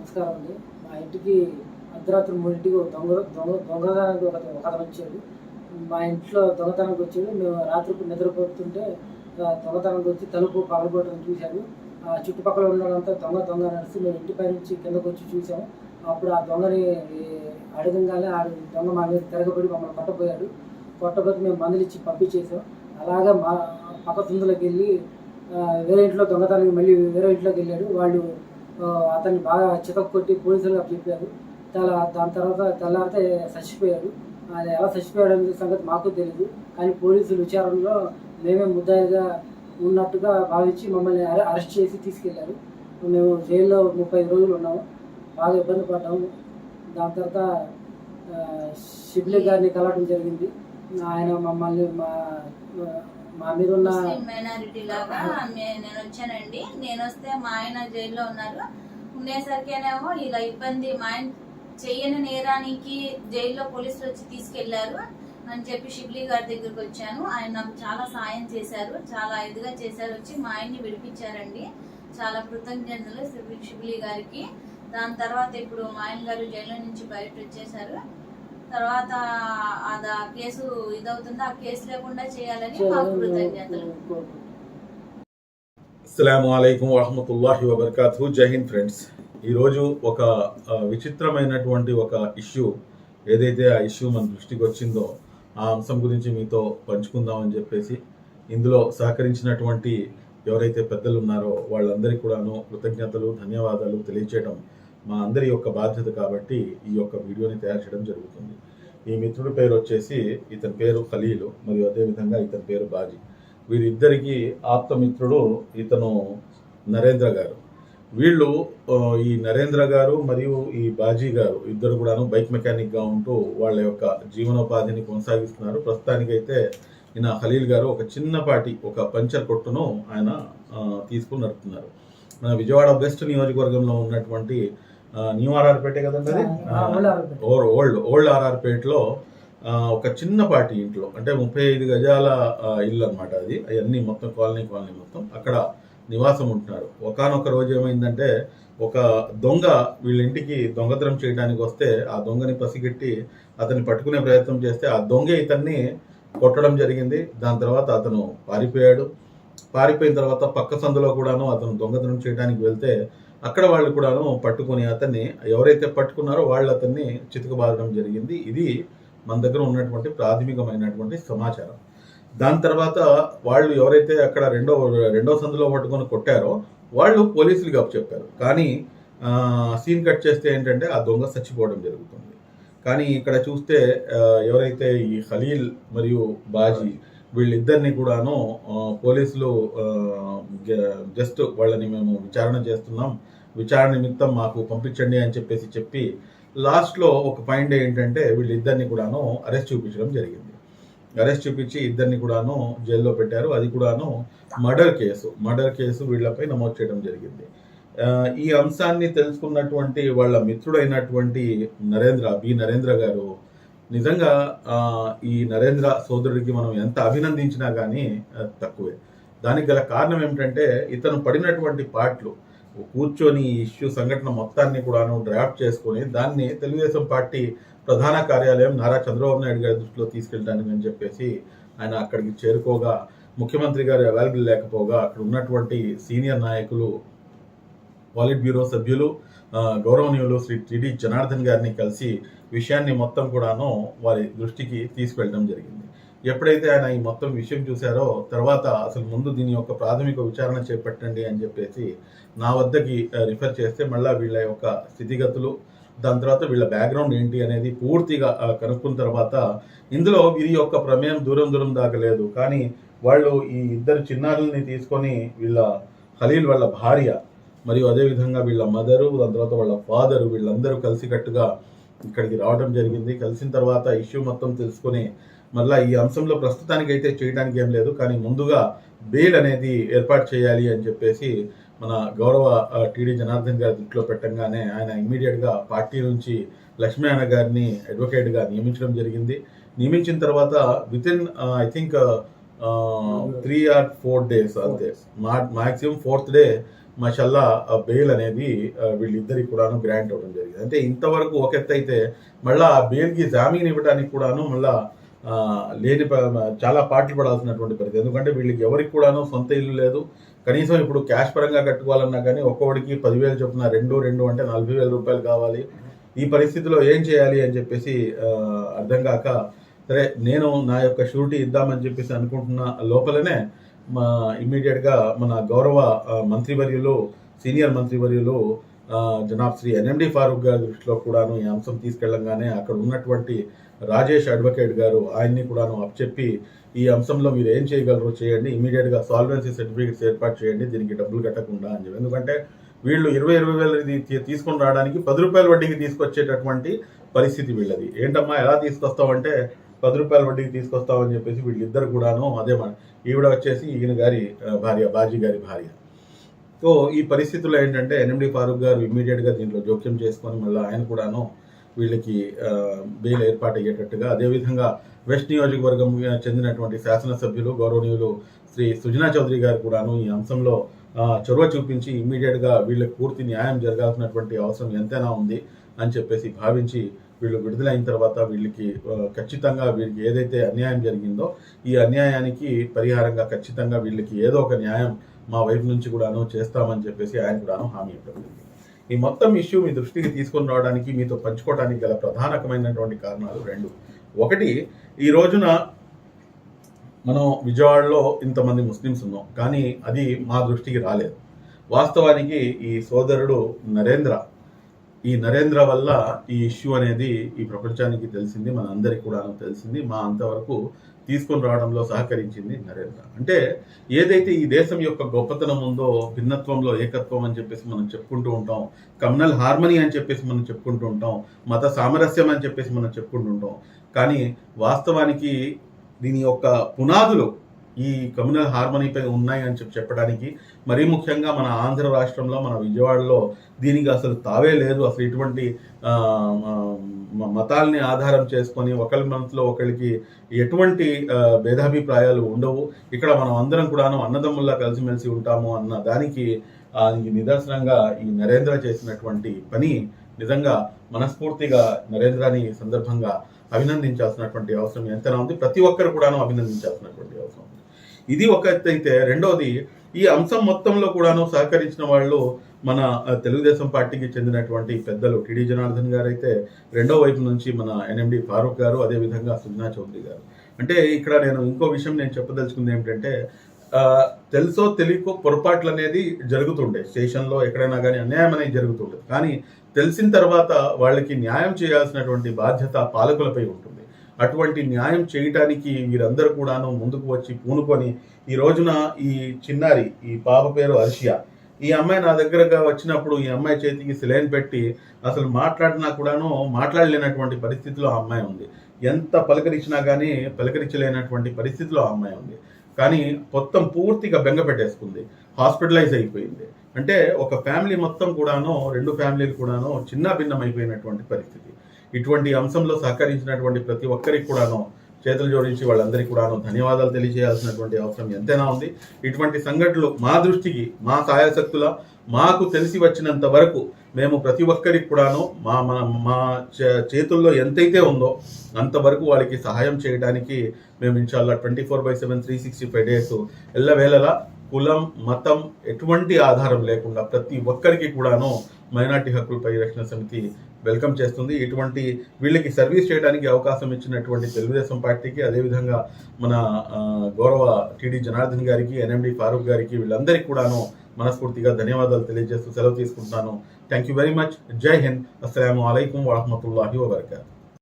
నమస్కారం అండి. మా ఇంటికి అర్ధరాత్రి మూడింటికి దొంగ దొంగ దొంగతనానికి ఒక ఒక అతను వచ్చాడు. మా ఇంట్లో దొంగతనానికి వచ్చాడు. మేము రాత్రి నిద్రపోతుంటే దొంగతనానికి వచ్చి తలుపు పగలగొట్టడం చూశాడు ఆ చుట్టుపక్కల ఉన్నదంతా దొంగ దొంగ నడిచి మేము ఇంటిపై నుంచి కిందకు వచ్చి చూసాము అప్పుడు ఆ దొంగని అడగంగానే ఆ దొంగ మా మీద తిరగబడి మమ్మల్ని కొట్టపోయాడు కొట్టబోతే మేము మందులు ఇచ్చి పంపించేసాం అలాగా మా పక్క తుందులోకి వెళ్ళి వేరే ఇంట్లో దొంగతనానికి మళ్ళీ వేరే ఇంట్లోకి వెళ్ళాడు. వాళ్ళు అతన్ని బాగా చితక కొట్టి పోలీసులుగా చెప్పారు. చాలా దాని తర్వాత తెల్లారితే చచ్చిపోయాడు. అది ఎలా చచ్చిపోయాడు అనే సంగతి మాకు తెలియదు కానీ పోలీసులు విచారణలో మేమే ముద్దాయిగా ఉన్నట్టుగా భావించి మమ్మల్ని అరెస్ట్ చేసి తీసుకెళ్ళారు. మేము జైల్లో ముప్పై రోజులు ఉన్నాము. బాగా ఇబ్బంది పడ్డాము. దాని తర్వాత ఆ, షిబ్లీ గారిని కలవడం జరిగింది. ఆయన మమ్మల్ని మా మా మీద ఉన్న మైనారిటీ లాగా నేను వచ్చానండి. నేను వస్తే మా ఆయన జైల్లో ఉన్నారు. ఉండేసరికేనేమో ఇలా ఇబ్బంది మా ఆయన చెయ్యని నేరానికి జైల్లో పోలీసులు వచ్చి తీసుకెళ్ళారు అని చెప్పి షిబ్లీ గారి దగ్గరికి వచ్చాను. ఆయన నాకు చాలా సాయం చేశారు చాలా ఇదిగా చేశారు. వచ్చి మా ఆయన్ని విడిపించారండి. చాలా కృతజ్ఞతలు షిబ్లీ- గారికి. దాని తర్వాత ఇప్పుడు మా ఆయన గారు జైల్లో నుంచి బయట వచ్చేసారు తర్వాత అది ఆ కేసు ఇదవుతుంది ఆ కేసు లేకుండా చేయాలని మాకు కృతజ్ఞతలు. అస్సలం అయికం వరహమతుల్లాహి వబర్కాతు జై హింద్ ఫ్రెండ్స్. ఈరోజు ఒక విచిత్రమైనటువంటి ఒక ఇష్యూ ఏదైతే ఆ ఇష్యూ మన దృష్టికి వచ్చిందో ఆ అంశం గురించి మీతో పంచుకుందామని చెప్పేసి ఇందులో సహకరించినటువంటి ఎవరైతే పెద్దలు ఉన్నారో వాళ్ళందరికీ కూడాను కృతజ్ఞతలు ధన్యవాదాలు తెలియచేయడం మా అందరి యొక్క బాధ్యత కాబట్టి ఈ యొక్క వీడియోని తయారు చేయడం జరుగుతుంది. ఈ మిత్రుడి పేరు వచ్చేసి ఇతని పేరు ఖలీలు మరియు అదేవిధంగా ఇతని పేరు బాజీ. వీరిద్దరికీ ఆప్తమిత్రుడు ఇతను నరేంద్ర గారు. వీళ్ళు ఈ నరేంద్ర గారు మరియు ఈ బాజీ గారు ఇద్దరు కూడాను బైక్ మెకానిక్గా ఉంటూ వాళ్ళ యొక్క జీవనోపాధిని కొనసాగిస్తున్నారు. ప్రస్తుతానికైతే ఈయన ఖలీల్ గారు ఒక చిన్నపాటి ఒక పంచర్ కొట్టును ఆయన తీసుకుని నడుపుతున్నారు. మన విజయవాడ వెస్ట్ నియోజకవర్గంలో ఉన్నటువంటి న్యూ ఆర్ఆర్పేటే కదండి అది? ఓల్డ్. ఓల్డ్ ఆర్ఆర్పేటలో ఒక చిన్నపాటి ఇంట్లో అంటే ముప్పై ఐదు గజాల ఇల్లు అనమాట అది. అవన్నీ మొత్తం కాలనీ కాలనీ మొత్తం. అక్కడ నివాసం ఉంటున్నారు. ఒకానొక రోజు ఏమైందంటే ఒక దొంగ వీళ్ళ ఇంటికి దొంగతనం చేయడానికి వస్తే ఆ దొంగని పసిగట్టి అతన్ని పట్టుకునే ప్రయత్నం చేస్తే ఆ దొంగ ఇతన్ని కొట్టడం జరిగింది. దాని తర్వాత అతను పారిపోయాడు. పారిపోయిన తర్వాత పక్క సందులో కూడాను అతను దొంగతనం చేయడానికి వెళ్తే అక్కడ వాళ్ళు కూడాను పట్టుకుని అతన్ని ఎవరైతే పట్టుకున్నారో వాళ్ళు అతన్ని చితకబారడం జరిగింది. ఇది మన దగ్గర ఉన్నటువంటి ప్రాథమికమైనటువంటి సమాచారం. దాని తర్వాత వాళ్ళు ఎవరైతే అక్కడ రెండో రెండో సందులో పట్టుకొని కొట్టారో వాళ్ళు పోలీసులకు చెప్పారు. కానీ సీన్ కట్ చేస్తే ఏంటంటే ఆ దొంగ చచ్చిపోవడం జరుగుతుంది. కానీ ఇక్కడ చూస్తే ఎవరైతే ఈ ఖలీల్ మరియు బాజీ వీళ్ళిద్దరిని కూడాను పోలీసులు జస్ట్ వాళ్ళని మేము విచారణ చేస్తున్నాం. విచారణ నిమిత్తం మాకు పంపించండి అని చెప్పేసి చెప్పి లాస్ట్లో ఒక పాయింట్ ఏంటంటే వీళ్ళిద్దరిని కూడాను అరెస్ట్ చూపించడం జరిగింది. అరెస్ట్ చూపించి ఇద్దరిని కూడాను జైల్లో పెట్టారు. అది కూడాను మర్డర్ కేసు. మర్డర్ కేసు వీళ్ళపై నమోదు చేయడం జరిగింది. ఈ అంశాన్ని తెలుసుకున్నటువంటి వాళ్ళ మిత్రుడైనటువంటి నరేంద్ర బి నరేంద్ర గారు నిజంగా ఈ నరేంద్ర సోదరుడికి మనం ఎంత అభినందించినా కానీ తక్కువే. దానికి గల కారణం ఏమిటంటే ఇతను పడినటువంటి పాటలు కూర్చొని ఈ ఇష్యూ సంఘటన మొత్తాన్ని కూడాను డ్రాఫ్ట్ చేసుకొని దాన్ని తెలుగుదేశం పార్టీ ప్రధాన కార్యాలయం నారా చంద్రబాబు నాయుడు గారి దృష్టిలో తీసుకెళ్ళడానికి అని చెప్పేసి ఆయన అక్కడికి చేరుకోగా ముఖ్యమంత్రి గారు అవైలబుల్ లేకపోగా అక్కడ ఉన్నటువంటి సీనియర్ నాయకులు పాలిట్ బ్యూరో సభ్యులు గౌరవనీయులు శ్రీ టిడి జనార్దన్ గారిని కలిసి విషయాన్ని మొత్తం కూడాను వారి దృష్టికి తీసుకెళ్ళడం జరిగింది. ఎప్పుడైతే ఆయన ఈ మొత్తం విషయం చూశారో తర్వాత అసలు ముందు దీని యొక్క ప్రాథమిక విచారణ చేపట్టండి అని చెప్పేసి నా వద్దకి రిఫర్ చేస్తే మళ్ళీ వీళ్ళ యొక్క స్థితిగతులు దాని తర్వాత వీళ్ళ బ్యాక్గ్రౌండ్ ఏంటి అనేది పూర్తిగా కనుక్కున్న తర్వాత ఇందులో వీరి యొక్క ప్రమేయం దూరం దూరం దాకా లేదు. కానీ వాళ్ళు ఈ ఇద్దరు చిన్నారుల్ని తీసుకొని వీళ్ళ ఖలీల్ వాళ్ళ భార్య మరియు అదేవిధంగా వీళ్ళ మదరు దాని తర్వాత వాళ్ళ ఫాదరు వీళ్ళందరూ కలిసికట్టుగా ఇక్కడికి రావడం జరిగింది. కలిసిన తర్వాత ఇష్యూ మొత్తం తెలుసుకొని మళ్ళీ ఈ అంశంలో ప్రస్తుతానికి అయితే చేయడానికి ఏం లేదు. కానీ ముందుగా బెయిల్ అనేది ఏర్పాటు చేయాలి అని చెప్పేసి మన గౌరవ టీడీ జనార్దన్ గారి దృష్టిలో పెట్టంగానే ఆయన ఇమ్మీడియట్గా పార్టీ నుంచి లక్ష్మీనారాయణ గారిని అడ్వకేట్గా నియమించడం జరిగింది. నియమించిన తర్వాత with in I think three or four days అంతే. మాక్సిమం ఫోర్త్ డే మషల్లా బెయిల్ అనేది వీళ్ళిద్దరికి కూడాను గ్రాంట్ అవ్వడం జరిగింది. అంటే ఇంతవరకు ఒక ఎత్తు అయితే మళ్ళా ఆ బెయిల్కి జామీన్ ఇవ్వడానికి కూడాను మళ్ళా లేని చాలా పాటలు పడాల్సినటువంటి పరిస్థితి. ఎందుకంటే వీళ్ళకి ఎవరికి కూడాను సొంత ఇల్లు లేదు. కనీసం ఇప్పుడు క్యాష్ పరంగా కట్టుకోవాలన్నా కానీ ఒక్కొక్కడికి పదివేలు చొప్పున రెండు రెండు అంటే నలభై వేల రూపాయలు కావాలి. ఈ పరిస్థితిలో ఏం చేయాలి అని చెప్పేసి అర్థం కాక సరే నేను నా యొక్క షూరిటీ ఇద్దామని చెప్పేసి అనుకుంటున్న లోపలనే మా ఇమ్మీడియట్గా మన గౌరవ మంత్రివర్యులు సీనియర్ మంత్రివర్యులు జనాబ్ శ్రీ ఎన్ఎండి ఫారూక్ గారి దృష్టిలో కూడాను ఈ అంశం తీసుకెళ్ళంగానే అక్కడ ఉన్నటువంటి రాజేష్ అడ్వకేట్ గారు ఆయన్ని కూడాను అప్పచెప్పి ఈ అంశంలో మీరు ఏం చేయగలరో చేయండి. ఇమీడియట్గా సాల్వెన్సీ సర్టిఫికేట్స్ ఏర్పాటు చేయండి. దీనికి డబ్బులు కట్టకుండా అని చెప్పి. ఎందుకంటే వీళ్ళు ఇరవై ఇరవై వేల తీసుకొని రావడానికి పది రూపాయల వడ్డీకి తీసుకొచ్చేటటువంటి పరిస్థితి వీళ్ళది. ఏంటమ్మా ఎలా తీసుకొస్తావంటే పది రూపాయల వడ్డీకి తీసుకొస్తామని చెప్పేసి వీళ్ళిద్దరు కూడాను అదే మన ఈవిడ వచ్చేసి ఈయన గారి భార్య బాజీ గారి భార్య. సో ఈ పరిస్థితుల్లో ఏంటంటే ఎన్ఎండి ఫారూక్ గారు ఇమ్మీడియట్గా దీంట్లో జోక్యం చేసుకొని మళ్ళీ ఆయన కూడాను వీళ్ళకి బెయిల్ ఏర్పాటు అయ్యేటట్టుగా అదేవిధంగా వెస్ట్ నియోజకవర్గం చెందినటువంటి శాసనసభ్యులు గౌరవనీయులు శ్రీ సుజనా చౌదరి గారు కూడాను ఈ అంశంలో చొరవ చూపించి ఇమ్మీడియట్గా వీళ్ళకి పూర్తి న్యాయం జరగాల్సినటువంటి అవసరం ఎంతైనా ఉంది అని చెప్పేసి భావించి వీళ్ళు విడుదలైన తర్వాత వీళ్ళకి ఖచ్చితంగా వీళ్ళకి ఏదైతే అన్యాయం జరిగిందో ఈ అన్యాయానికి పరిహారంగా ఖచ్చితంగా వీళ్ళకి ఏదో ఒక న్యాయం మా వైపు నుంచి కూడాను చేస్తామని చెప్పేసి ఆయన కూడాను హామీ ఇవ్వడం ఈ మొత్తం ఇష్యూ మీ దృష్టికి తీసుకొని రావడానికి మీతో పంచుకోవడానికి గల ప్రధానకమైనటువంటి కారణాలు రెండు. ఒకటి ఈ రోజున మనం విజయవాడలో ఇంతమంది ముస్లిమ్స్ ఉన్నాం కానీ అది మా దృష్టికి రాలేదు. వాస్తవానికి ఈ సోదరుడు నరేంద్ర ఈ నరేంద్ర వల్ల ఈ ఇష్యూ అనేది ఈ ప్రపంచానికి తెలిసింది మన అందరికి కూడా తెలిసింది మా అంతవరకు తీసుకొని రావడంలో సహకరించింది నరేంద్ర. అంటే ఏదైతే ఈ దేశం యొక్క గొప్పతనం ఉందో భిన్నత్వంలో ఏకత్వం అని చెప్పేసి మనం చెప్పుకుంటూ ఉంటాం కమ్నల్ హార్మనీ అని చెప్పేసి మనం చెప్పుకుంటూ ఉంటాం మత సామరస్యం అని చెప్పేసి మనం చెప్పుకుంటూ ఉంటాం కానీ వాస్తవానికి దీని యొక్క పునాదులు ఈ కమ్యూనల్ హార్మనీపై ఉన్నాయి అని చెప్పి చెప్పడానికి మరీ ముఖ్యంగా మన ఆంధ్ర రాష్ట్రంలో మన విజయవాడలో దీనికి అసలు తావే లేదు. అసలు ఇటువంటి మతాల్ని ఆధారం చేసుకొని ఒకరి మనసులో ఒకరికి ఎటువంటి భేదాభిప్రాయాలు ఉండవు. ఇక్కడ మనం అందరం కూడాను అన్నదమ్ముల్లా కలిసిమెలిసి ఉంటాము అన్న దానికి నిదర్శనంగా ఈ నరేంద్ర చేసినటువంటి పని నిజంగా మనస్ఫూర్తిగా నరేంద్రని సందర్భంగా అభినందించాల్సినటువంటి అవసరం ఎంతైనా ఉంది. ప్రతి ఒక్కరు కూడాను అభినందించాల్సినటువంటి అవసరం ఉంది. ఇది ఒక అయితే. రెండోది ఈ అంశం మొత్తంలో కూడాను సహకరించిన వాళ్ళు మన తెలుగుదేశం పార్టీకి చెందినటువంటి పెద్దలు టిడి జనార్దన్ గారు అయితే రెండో వైపు నుంచి మన ఎన్ఎండి ఫారూక్ గారు అదేవిధంగా సుజనా చౌదరి గారు. అంటే ఇక్కడ నేను ఇంకో విషయం నేను చెప్పదలుచుకుంది ఏమిటంటే తెలుసో తెలియకో పొరపాట్లు అనేది జరుగుతుండే. స్టేషన్లో ఎక్కడైనా కానీ అన్యాయం అనేది జరుగుతుండేది కానీ తెలిసిన తర్వాత వాళ్ళకి న్యాయం చేయాల్సినటువంటి బాధ్యత పాలకులపై ఉంటుంది అటువంటి న్యాయం చేయటానికి వీరందరూ కూడాను ముందుకు వచ్చి పూనుకొని ఈ రోజున ఈ చిన్నారి ఈ పాప పేరు అర్షియా ఈ అమ్మాయి నా దగ్గరగా వచ్చినప్పుడు ఈ అమ్మాయి చేతికి సిలైన్ పెట్టి అసలు మాట్లాడినా కూడాను మాట్లాడలేనటువంటి పరిస్థితిలో ఆ అమ్మాయి ఉంది. ఎంత పలకరించినా కానీ పలకరించలేనటువంటి పరిస్థితిలో ఆ అమ్మాయి ఉంది. కానీ మొత్తం పూర్తిగా బెంగ పెట్టేసుకుంది. హాస్పిటలైజ్ అయిపోయింది. అంటే ఒక ఫ్యామిలీ మొత్తం కూడాను రెండు ఫ్యామిలీలు కూడాను చిన్న భిన్నం అయిపోయినటువంటి పరిస్థితి. ఇటువంటి అంశంలో సహకరించినటువంటి ప్రతి ఒక్కరికి కూడాను చేతులు జోడించి వాళ్ళందరికీ కూడాను ధన్యవాదాలు తెలియజేయాల్సినటువంటి అవసరం ఎంతైనా ఉంది. ఇటువంటి సంఘటనలు మా దృష్టికి మా సాయశక్తుల మాకు తెలిసి వచ్చినంత వరకు మేము ప్రతి ఒక్కరికి కూడాను మా మా మా చే- చేతుల్లో ఎంతైతే ఉందో అంతవరకు వాళ్ళకి సహాయం చేయడానికి మేము ఇన్షాల్లా twenty four by seven three sixty five days ఎల్లవేళలా కులం మతం ఎటువంటి ఆధారం లేకుండా ప్రతి ఒక్కరికి కూడాను మైనార్టీ హక్కుల పరిరక్షణ సమితి వెల్కమ్ చేస్తుంది. ఇటువంటి వీళ్ళకి సర్వీస్ చేయడానికి అవకాశం ఇచ్చినటువంటి తెలుగుదేశం పార్టీకి అదేవిధంగా మన గౌరవ టీడీ జనార్దన్ గారికి ఎన్ఎండి ఫారూక్ గారికి వీళ్ళందరికీ కూడాను మనస్ఫూర్తిగా ధన్యవాదాలు తెలియజేస్తూ సెలవు తీసుకుంటున్నాను. థ్యాంక్ యూ వెరీ మచ్ జై హింద్. అస్సలం అయికం వరహమతుల్లాహి వబర్కాతు.